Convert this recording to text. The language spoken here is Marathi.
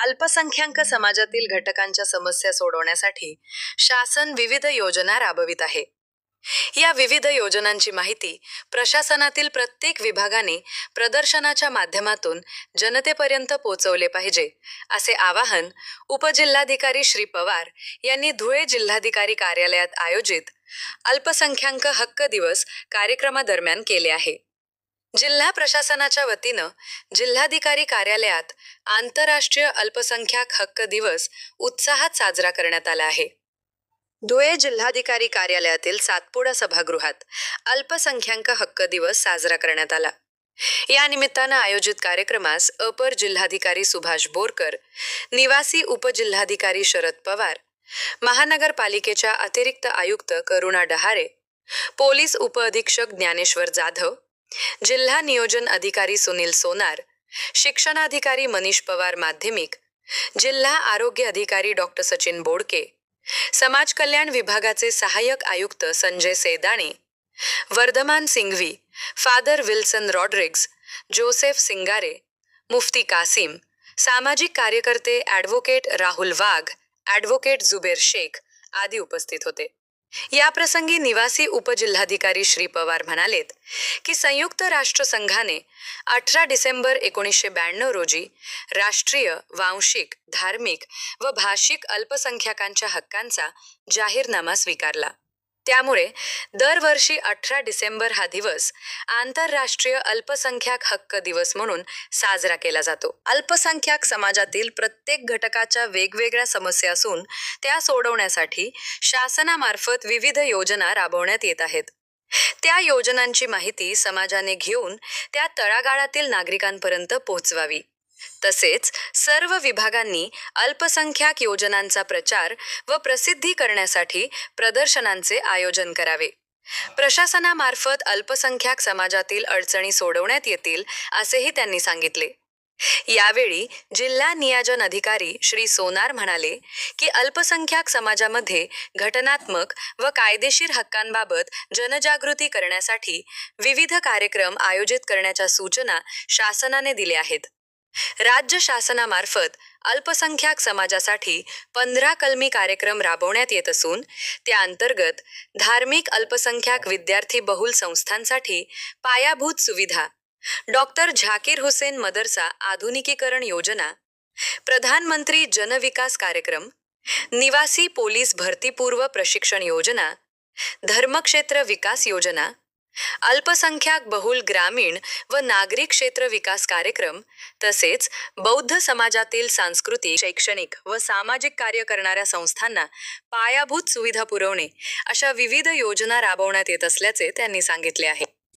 अल्पसंख्याक समाजातील घटकांच्या समस्या सोडवण्यासाठी शासन विविध योजना राबवित आहे. या विविध योजनांची माहिती प्रशासनातील प्रत्येक विभागाने प्रदर्शनाच्या माध्यमातून जनतेपर्यंत पोहोचवले पाहिजे असे आवाहन उपजिल्हाधिकारी श्री पवार यांनी धुळे जिल्हाधिकारी कार्यालयात आयोजित अल्पसंख्याक हक्क दिवस कार्यक्रमादरम्यान केले आहे. जिल्हा प्रशासनाच्या वतीनं जिल्हाधिकारी कार्यालयात आंतरराष्ट्रीय अल्पसंख्याक हक्क दिवस उत्साहात साजरा करण्यात आला आहे. धुळे जिल्हाधिकारी कार्यालयातील सातपुडा सभागृहात अल्पसंख्याक हक्क दिवस साजरा करण्यात आला. या निमित्तानं आयोजित कार्यक्रमास अपर जिल्हाधिकारी सुभाष बोरकर निवासी उपजिल्हाधिकारी शरद पवार महानगरपालिकेच्या अतिरिक्त आयुक्त करुणा डहारे पोलीस उपअधीक्षक ज्ञानेश्वर जाधव जिल्हा नियोजन अधिकारी सुनील सोनार शिक्षणाधिकारी मनीष पवार माध्यमिक जिल्हा आरोग्य अधिकारी डॉक्टर सचिन बोडके समाज कल्याण विभागाचे सहाय्यक आयुक्त Sanjay Sedane Vardhaman Singhvi father Wilson Rodrigues Joseph Singare Mufti Kasim सामाजिक कार्यकर्ते ॲडव्होकेट राहुल वाघ ॲडव्होकेट जुबेर शेख आदी उपस्थित होते. याप्रसंगी निवासी उपजिल्हाधिकारी श्री पवार म्हणालेत की संयुक्त राष्ट्र संघाने अठरा डिसेंबर एकोणीसशे ब्याण्णव रोजी राष्ट्रीय वांशिक धार्मिक व भाषिक अल्पसंख्याकांच्या हक्कांचा जाहीरनामा स्वीकारला. त्यामुळे दरवर्षी अठरा डिसेंबर हा दिवस आंतरराष्ट्रीय अल्पसंख्याक हक्क दिवस म्हणून साजरा केला जातो. अल्पसंख्याक समाजातील प्रत्येक घटकाच्या वेगवेगळ्या समस्या असून त्या सोडवण्यासाठी शासनामार्फत विविध योजना राबवण्यात येत आहेत. त्या योजनांची माहिती समाजाने घेऊन त्या तळागाळातील नागरिकांपर्यंत पोहोचवावी. तसेच सर्व विभागांनी अल्पसंख्याक योजनांचा प्रचार व प्रसिद्धी करण्यासाठी प्रदर्शनांचे आयोजन करावे. प्रशासनामार्फत अल्पसंख्याक समाजातील अडचणी सोडवण्यात येतील असेही त्यांनी सांगितले. यावेळी जिल्हा नियोजन अधिकारी श्री सोनार म्हणाले की अल्पसंख्याक समाजामध्ये घटनात्मक व कायदेशीर हक्कांबाबत जनजागृती करण्यासाठी विविध कार्यक्रम आयोजित करण्याच्या सूचना शासनाने दिल्या आहेत. राज्य शासनामार्फत अल्पसंख्याक समाजासाठी पंधरा कलमी कार्यक्रम राबवण्यात येत असून त्या अंतर्गत धार्मिक अल्पसंख्याक विद्यार्थी बहुल संस्थांसाठी पायाभूत सुविधा डॉक्टर झाकीर हुसेन मदरसा आधुनिकीकरण योजना प्रधानमंत्री जनविकास कार्यक्रम निवासी पोलीस भरतीपूर्व प्रशिक्षण योजना धर्मक्षेत्र विकास योजना अल्पसंख्याक बहुल ग्रामीण व नागरी क्षेत्र विकास कार्यक्रम तसेच बौद्ध समाजातील सांस्कृतिक शैक्षणिक व सामाजिक कार्य करणाऱ्या संस्थांना पायाभूत सुविधा पुरवणे अशा विविध योजना राबवण्यात येत असल्याचे त्यांनी सांगितले आहे.